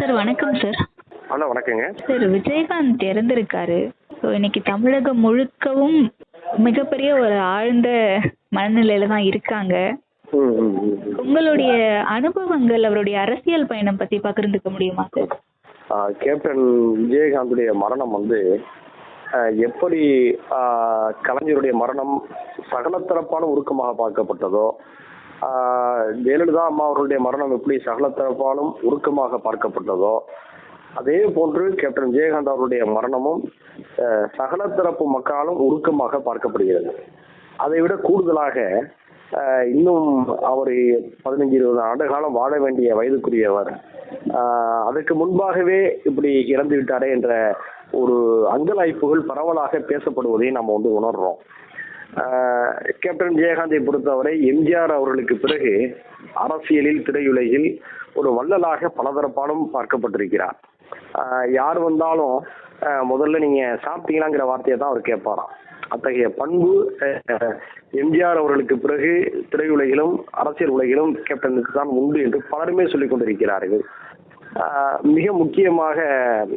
Sir வணக்கம் sir. Hello வணக்கங்க. Sir Vijayakanth இறந்திருக்காரு. ஸோ இன்னைக்கு தமிழகம் முழுக்கவும் மிகப்பெரிய ஒரு ஆழ்ந்த மனநிலையில தான் இருக்காங்க. உங்களுடைய அனுபவங்கள் அவருடைய அரசியல் பயணம் பத்தி பகிர்ந்துக்க முடியுமா சார்? கேப்டன் விஜயகாந்துடைய மரணம் வந்து எப்படி கலைஞருடைய மரணம் சகலத்தரப்பான உருக்கமாக பார்க்கப்பட்டதோ ஜெயலலிதா அம்மா அவர்களுடைய மரணம் எப்படி சகல தரப்பாலும் உருக்கமாக பார்க்கப்பட்டதோ அதே போன்று கேப்டன் விஜயகாந்த் அவருடைய மரணமும் சகல சகலத்தரப்பு மக்களாலும் உருக்கமாக பார்க்கப்படுகிறது. அதை விட கூடுதலாக இன்னும் அவர் பதினஞ்சு இருபது ஆண்டு காலம் வாழ வேண்டிய வயதுக்குரியவர் அதற்கு முன்பாகவே இப்படி இறந்து விட்டாரே என்ற ஒரு அங்கலாய்ப்புகள் பரவலாக பேசப்படுவதை நம்ம வந்து உணர்றோம். கேப்டன் விஜயகாந்தை பொறுத்தவரை எம்ஜிஆர் அவர்களுக்கு பிறகு அரசியலில் திரையுலகில் ஒரு வள்ளலாக பலதரப்பாலும் பார்க்கப்பட்டிருக்கிறார். யார் வந்தாலும் முதல்ல நீங்க சாப்பிட்டீங்களாங்கிற வார்த்தையை தான் அவர் கேட்பாராம். அத்தகைய பண்பு எம்ஜிஆர் அவர்களுக்கு பிறகு திரையுலகிலும் அரசியல் உலகிலும் கேப்டனுக்கு தான் உண்டு என்று பலருமே சொல்லிக் கொண்டிருக்கிறார்கள். மிக முக்கியமாக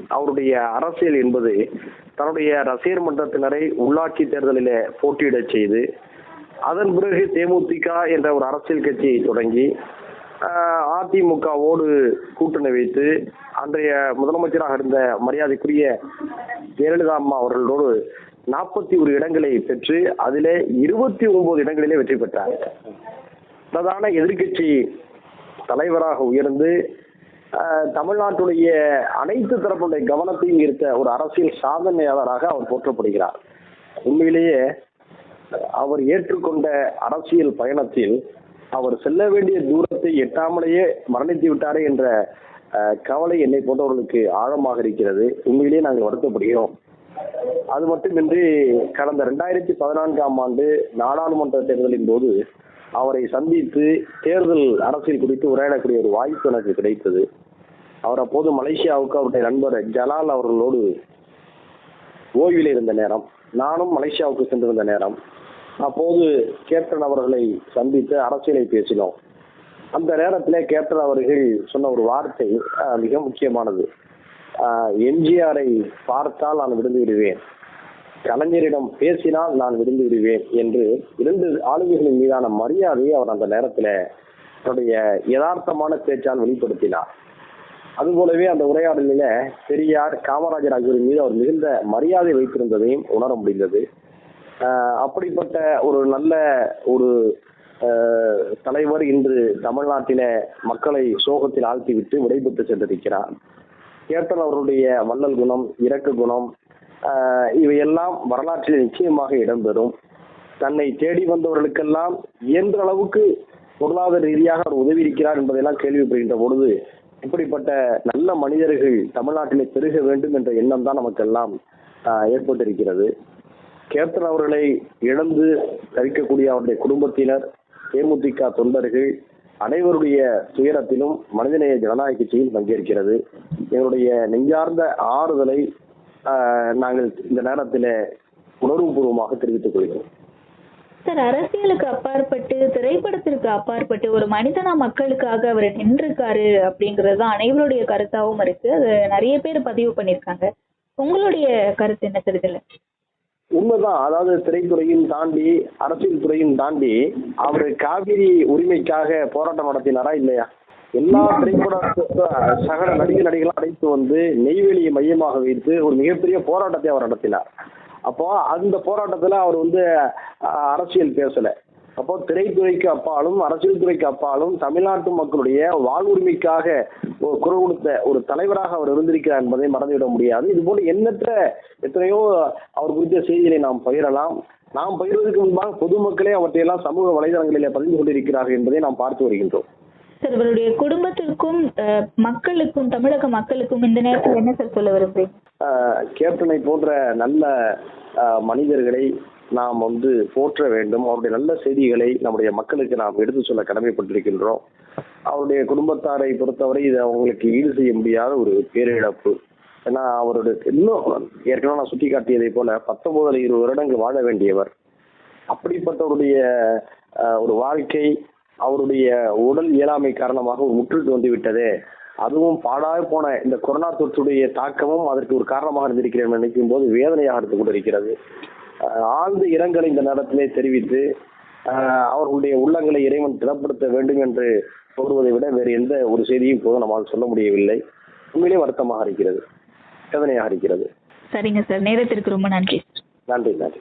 அவருடைய அரசியல் என்பது தன்னுடைய ரசிகர் மன்றத்தினரை உள்ளாட்சி தேர்தலில் போட்டியிடச் செய்து அதன் பிறகு தேமுதிக என்ற ஒரு அரசியல் கட்சியை தொடங்கி அதிமுகவோடு கூட்டணி வைத்து அன்றைய முதலமைச்சராக இருந்த மரியாதைக்குரிய ஜெயலலிதா அம்மா அவர்களோடு நாற்பத்தி ஒரு இடங்களை பெற்று அதிலே இருபத்தி ஒன்பது இடங்களிலே வெற்றி பெற்றார். பிரதான எதிர்க்கட்சி தலைவராக உயர்ந்து தமிழ்நாட்டுடைய அனைத்து தரப்புடைய கவனத்தையும் ஈர்த்த ஒரு அரசியல் சாதனையாளராக அவர் போற்றப்படுகிறார். உண்மையிலேயே அவர் ஏற்றுக்கொண்ட அரசியல் பயணத்தில் அவர் செல்ல வேண்டிய தூரத்தை எட்டாமலேயே மரணித்து விட்டாரே என்ற கவலை என்னை போன்றவர்களுக்கு ஆழமாக இருக்கிறது. உண்மையிலேயே நாங்கள் வருத்தப்படுகிறோம். அது மட்டுமின்றி கடந்த ரெண்டாயிரத்தி பதினான்காம் ஆண்டு நாடாளுமன்ற தேர்தலின் போது அவரை சந்தித்து தேர்தல் அரசியல் குறித்து உரையாடக்கூடிய ஒரு வாய்ப்பு எனக்கு கிடைத்தது. அவர் அப்போது மலேசியாவுக்கு அவருடைய நண்பர் ஜலால் அவர்களோடு ஓய்வில் இருந்த நேரம். நானும் மலேசியாவுக்கு சென்றிருந்த நேரம். அப்போது கேப்டன் அவர்களை சந்தித்து அரசியலை பேசினோம். அந்த நேரத்திலே கேப்டன் அவர்கள் சொன்ன ஒரு வார்த்தை மிக முக்கியமானது. எம்ஜிஆரை பார்த்தால் நான் விடுந்து விடுவேன் கலைஞரிடம் பேசினால் நான் விடுந்து விடுவேன் என்று இரண்டு ஆளுமைகளின் மீதான மரியாதையை அவர் அந்த நேரத்தில் தன்னுடைய யதார்த்தமான பேச்சால் வெளிப்படுத்தினார். அதுபோலவே அந்த உரையாடலில பெரியார் காமராஜர் ஆகியோர் மீது அவர் மிகுந்த மரியாதை வைத்திருந்ததையும் உணர முடிந்தது. அப்படிப்பட்ட ஒரு நல்ல ஒரு தலைவர் இன்று தமிழ்நாட்டில மக்களை சோகத்தில் ஆழ்த்திவிட்டு விடைபெற்று சென்றிருக்கிறார். கேப்டன் அவருடைய வள்ளல் குணம் இறக்கு குணம் இவையெல்லாம் வரலாற்றில் நிச்சயமாக இடம்பெறும். தன்னை தேடி வந்தவர்களுக்கெல்லாம் இயன்ற அளவுக்கு பொருளாதார ரீதியாக அவர் உதவி இருக்கிறார் என்பதையெல்லாம் கேள்விப்படுகின்ற பொழுது இப்படிப்பட்ட நல்ல மனிதர்கள் தமிழ்நாட்டிலே பெருக வேண்டும் என்ற எண்ணம் தான் நமக்கெல்லாம் ஏற்பட்டிருக்கிறது. கேப்டன் அவர்களை இழந்து தவிக்கக்கூடிய அவருடைய குடும்பத்தினர் தேமுதிக தொண்டர்கள் அனைவருடைய துயரத்திலும் மனிதநேய ஜனநாயக கட்சியும் பங்கேற்கிறது. எங்களுடைய நெஞ்சார்ந்த ஆறுதலை நாங்கள் இந்த நேரத்தில் உணர்வுபூர்வமாக தெரிவித்துக் கொள்கிறோம். சார் அரசியலுக்கு அப்பாற்பட்டு திரைப்படத்திற்கு அப்பாற்பட்டு ஒரு மனிதனா மக்களுக்காக அவர் நின்றுருக்காரு அப்படிங்கிறது தான் அனைவருடைய கருத்தாவும் இருக்கு. அது நிறைய பேர் பதிவு பண்ணியிருக்காங்க. உங்களுடைய கருத்து என்ன சார் இதுல? உண்மைதான். அதாவது திரைத்துறையும் தாண்டி அரசியல் துறையும் தாண்டி அவர் காவிரி உரிமைக்காக போராட்டம் நடத்தினாரா இல்லையா? எல்லா திரைப்பட சகல நடிகர் நடிகர்களும் அழைத்து வந்து நெய்வேலியை மையமாக வைத்து ஒரு மிகப்பெரிய போராட்டத்தை அவர் நடத்தினார். அப்போ அந்த போராட்டத்துல அவர் வந்து அரசியல் பேசல. அப்போ திரைத்துறைக்கு அப்பாலும் அரசியல் துறைக்கு அப்பாலும் தமிழ்நாட்டு மக்களுடைய வாழ்வுரிமைக்காக ஒரு குரல் கொடுத்த ஒரு தலைவராக அவர் இருந்திருக்கிறார் என்பதை மறந்துவிட முடியாது. இது போல எண்ணற்ற எத்தனையோ அவர் குறித்த செய்திகளை நாம் பகிரலாம். நாம் பகிர்வதற்கு முன்பாக பொதுமக்களே அவற்றையெல்லாம் சமூக வலைதளங்களிலே பதிந்து கொண்டிருக்கிறார்கள் என்பதை நாம் பார்த்து வருகின்றோம். சார் இவருடைய குடும்பத்திற்கும் மக்களுக்கும் தமிழக மக்களுக்கும் இந்த நேரத்தில் என்ன சார் சொல்ல விரும்புகிறேன் கேப்டனை போன்ற நல்ல மனிதர்களை நாம் வந்து போற்ற வேண்டும். அவருடைய நல்ல செய்திகளை நம்முடைய மக்களுக்கு நாம் எடுத்து சொல்ல கடமைப்பட்டிருக்கின்றோம். அவருடைய குடும்பத்தாரை பொறுத்தவரை இது அவங்களுக்கு ஈடு செய்ய முடியாத ஒரு பேரிழப்பு. ஏன்னா அவருடைய இன்னும் ஏற்கனவே நான் சுட்டி காட்டியதை போல பத்தொன்பதுல இருபது வருடங்கள் வாழ வேண்டியவர். அப்படிப்பட்டவருடைய ஒரு வாழ்க்கை அவருடைய உடல் இயலாமை காரணமாக ஒரு முற்றுக்கு வந்து விட்டதே. அதுவும் பாடாய் போன இந்த கொரோனா தொற்றுடைய தாக்கமும் அதற்கு ஒரு காரணமாக இருந்திருக்கிறேன் நினைக்கும் போது வேதனையாக இருந்து கொண்டிருக்கிறது. ஆழ்ந்த இரங்கலை இந்த நேரத்திலே தெரிவித்து அவர்களுடைய உள்ளங்களை இறைவன் திடப்படுத்த வேண்டும் என்று சொல்வதை விட வேறு எந்த ஒரு செய்தியும் இப்போது நம்மால் சொல்ல முடியவில்லை. உண்மையிலே வருத்தமாக இருக்கிறது. வேதனையாக இருக்கிறது. சரிங்க சார். நேரத்திற்கு ரொம்ப நன்றி நன்றி நன்றி.